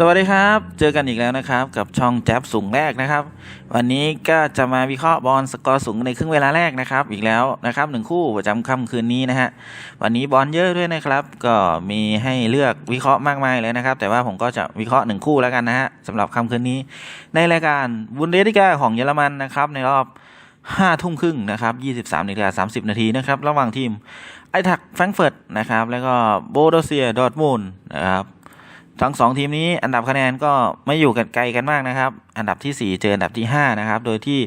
สวัสดีครับ เจอกันอีกแล้วนะครับ กับช่องแจ๊บสูงแรกนะครับ วันนี้ก็จะมาวิเคราะห์บอลสกอร์สูงในครึ่งเวลาแรกนะครับ อีกแล้วนะครับหนึ่งคู่ประจำค่ำคืนนี้นะฮะวันนี้บอลเยอะด้วยนะครับ ก็มีให้เลือกวิเคราะห์มากมายเลยนะครับ แต่ว่าผมก็จะวิเคราะห์หนึ่งคู่แล้วกันนะฮะสำหรับค่ำคืนนี้ ในรายการบุนเดสลิกาของเยอรมันนะครับในรอบห้าทุ่มครึ่งนะครับยี่สิบสามนาฬิกาสามสิบนาทีนะครับระหว่างทีมไอทักแฟรงเฟิร์ตนะครับแล้วก็โบโดเซียดอร์ทมูลนะครับ ทั้งสองทีมนี้อันดับคะแนนก็ไม่อยู่กันไกลกันมากนะครับ อันดับที่ 4 เจออันดับที่ 5 นะครับ โดยที่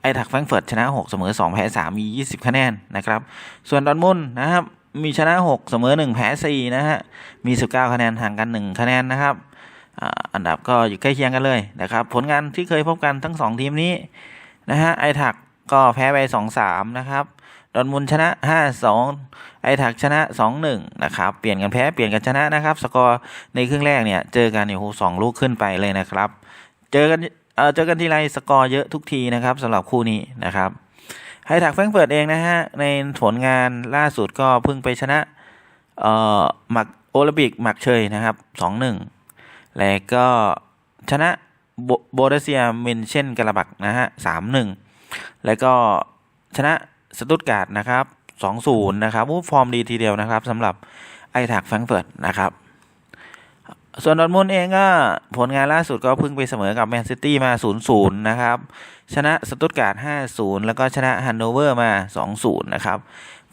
ไอทักแฟรงเฟิร์ตชนะ 6 เสมอ 2 แพ้3มี 20 คะแนนนะครับ ส่วนดอร์ทมุนนะครับ มีชนะ 6 เสมอ 1 แพ้4นะฮะมี 19 คะแนนห่างกัน 1 คะแนนนะครับอันดับก็อยู่ใกล้เคียงกันเลยนะครับ ผลงานที่เคยพบกันทั้ง 2 ทีมนี้นะฮะไอทักก็แพ้ไป 2-3 นะครับ ดอร์ทมุนชนะ 5-2 ไอถักชนะ 2-1 นะครับ เปลี่ยนกันแพ้ เปลี่ยนกันชนะนะครับ สกอร์ในครึ่งแรกเนี่ย เจอกันเนี่สองลูกขึ้นไปเลยนะครับ เจอกัน เออเจอกันทีไรสกอร์เยอะทุกทีนะครับสำหรับคู่นี้นะครับ ไฮถักแฟรงเฟิร์ตเองนะฮะ ในผลงานล่าสุดก็เพิ่งไปชนะ เอ่อหมักโอลิมปิกหมักเชยนะครับ 2-1 แล้วก็ชนะโบโบเดเซียเมนเช่นกระบักนะฮะ 3-1 แล้วก็ชนะ สตุตการ์ดนะครับ2-0นะครับฟอร์มดีทีเดียวนะครับสำหรับไอถักแฟรงเฟิร์ตนะครับส่วนดอทมุนเองก็ผลงานล่าสุดก็เพิ่งไปเสมอกับแมนซิตี้มา 0-0 นะครับ ชนะสตุตการ์ด 5-0 แล้วก็ชนะฮันโนเวอร์มา 2-0 นะครับ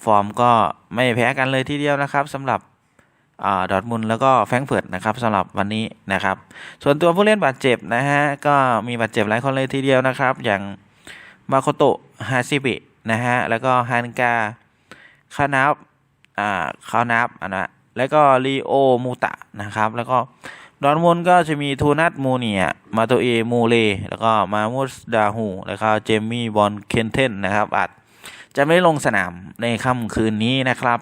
ฟอร์มก็ไม่แพ้กันเลยทีเดียวนะครับสำหรับดอทมุนแล้วก็แฟรงเฟิร์ตนะครับสำหรับวันนี้นะครับ ส่วนตัวผู้เล่นบาดเจ็บนะฮะ ก็มีบาดเจ็บหลายคนเลยทีเดียวนะครับ อย่างมาโคโตะฮาซิบิ นะฮะ แล้วก็ฮันกาคานับอ่าคานับอันนะแล้วก็ลีโอมูตะนะครับ แล้วก็ดอนมุนก็จะมีทูนัตมูเนีย มาโตเอมูเล แล้วก็มามุสดาฮูแล้วก็เจมี่บอลเคนเทนนะครับอาจจะไม่ลงสนามในค่ำคืนนี้นะครับ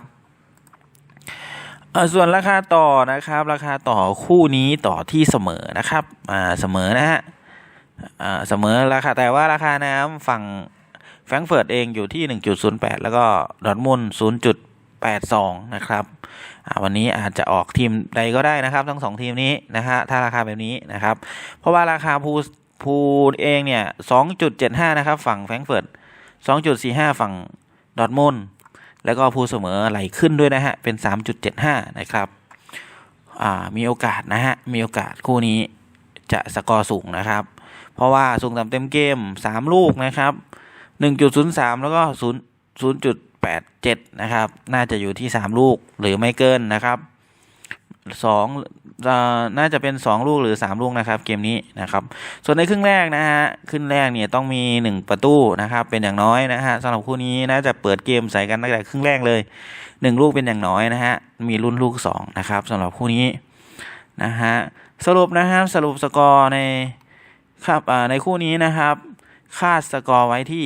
ส่วนราคาต่อนะครับ ราคาต่อคู่นี้ต่อที่เสมอนะครับอ่าเสมอนะฮะอ่าเสมอราคาแต่ว่าราคาน้ำฝั่ง แฟรงเฟิร์ตเองอยู่ที่ 1.08 แล้วก็ดอทมุนด์0.82 นะครับวันนี้อาจจะออกทีมใดก็ได้นะครับ ทั้งสองทีมนี้นะฮะถ้าราคาแบบนี้นะครับ เพราะว่าราคาพูพูเองเนี่ย 2.75 นะครับ ฝั่งแฟรงเฟิร์ต2.45 ฝั่งดอทมุนแล้วก็พูเสมอไหลขึ้นด้วยนะฮะ เป็น 3.75 นะครับมีโอกาสนะฮะ มีโอกาสคู่นี้จะสกอร์สูงนะครับ เพราะว่าสูงต่ำเต็มเกม 3 ลูกนะครับ หนึ่งจุดศูนย์สามแล้วก็ศูนย์ศูนย์จุดแปดเจ็ดนะครับ น่าจะอยู่ที่สามลูกหรือไม่เกินนะครับสองน่าจะเป็นสองลูกหรือสามลูกนะครับ เกมนี้นะครับ ส่วนในครึ่งแรกนะฮะครึ่งแรกเนี่ยต้องมีหนึ่งประตูนะครับ เป็นอย่างน้อยนะฮะสำหรับคู่นี้น่าจะเปิดเกมใส่กันตั้งแต่ครึ่งแรกเลยหนึ่งลูกเป็นอย่างน้อยนะฮะมีรุ่นลูกสองนะครับสำหรับคู่นี้นะฮะสรุปนะครับสรุปสกอร์ในครับในคู่นี้นะครับ คาดสกอร์ไว้ที่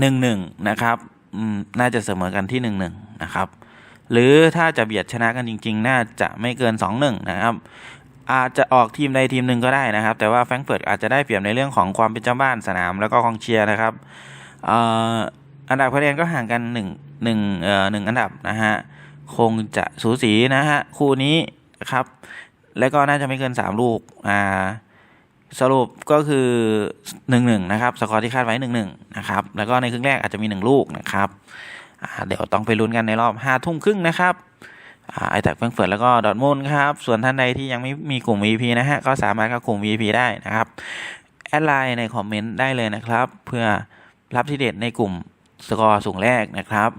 หนึ่งหนึ่งนะครับน่าจะเสมอกันที่หนึ่งหนึ่งนะครับ หรือถ้าจะเบียดชนะกันจริง ๆ น่าจะไม่เกินสองหนึ่งนะครับอาจจะออกทีมใดทีมหนึ่งก็ได้นะครับ แต่ว่าแฟรงเฟิร์ตอาจจะได้เปรียบในเรื่องของความเป็นเจ้าบ้านสนามแล้วก็กองเชียร์นะครับอันดับคะแนนก็ห่างกันหนึ่งหนึ่งหนึ่งอันดับนะฮะคงจะสูสีนะฮะคู่นี้นะครับ แล้วก็น่าจะไม่เกินสามลูกอ่า สรุปก็คือหนึ่งหนึ่งนะครับ สกอร์ที่คาดไว้หนึ่งหนึ่งนะครับ แล้วก็ในครึ่งแรกอาจจะมีหนึ่งลูกนะครับ เดี๋ยวต้องไปลุ้นกันในรอบห้าทุ่มครึ่งนะครับไอแตกเฟิงเฟิร์แล้วก็ดอทมูลครับ ส่วนท่านใดที่ยังไม่มีกลุ่ม VP นะฮะ ก็สามารถเข้ากลุ่ม VP ได้นะครับ แอดไลน์ในคอมเมนต์ได้เลยนะครับ เพื่อรับที่เด็ดในกลุ่มสกอร์สูงแรกนะครับ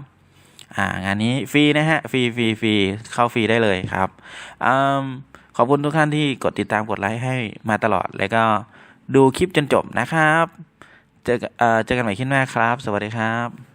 อ่างานนี้ฟรีนะฮะ ฟรีฟรีฟรีเข้าฟรีได้เลยครับอืม ขอบคุณทุกท่านที่กดติดตามกดไลค์ให้มาตลอด แล้วก็ดูคลิปจนจบนะครับ เจอเจอกันใหม่คลิปหน้าครับ สวัสดีครับ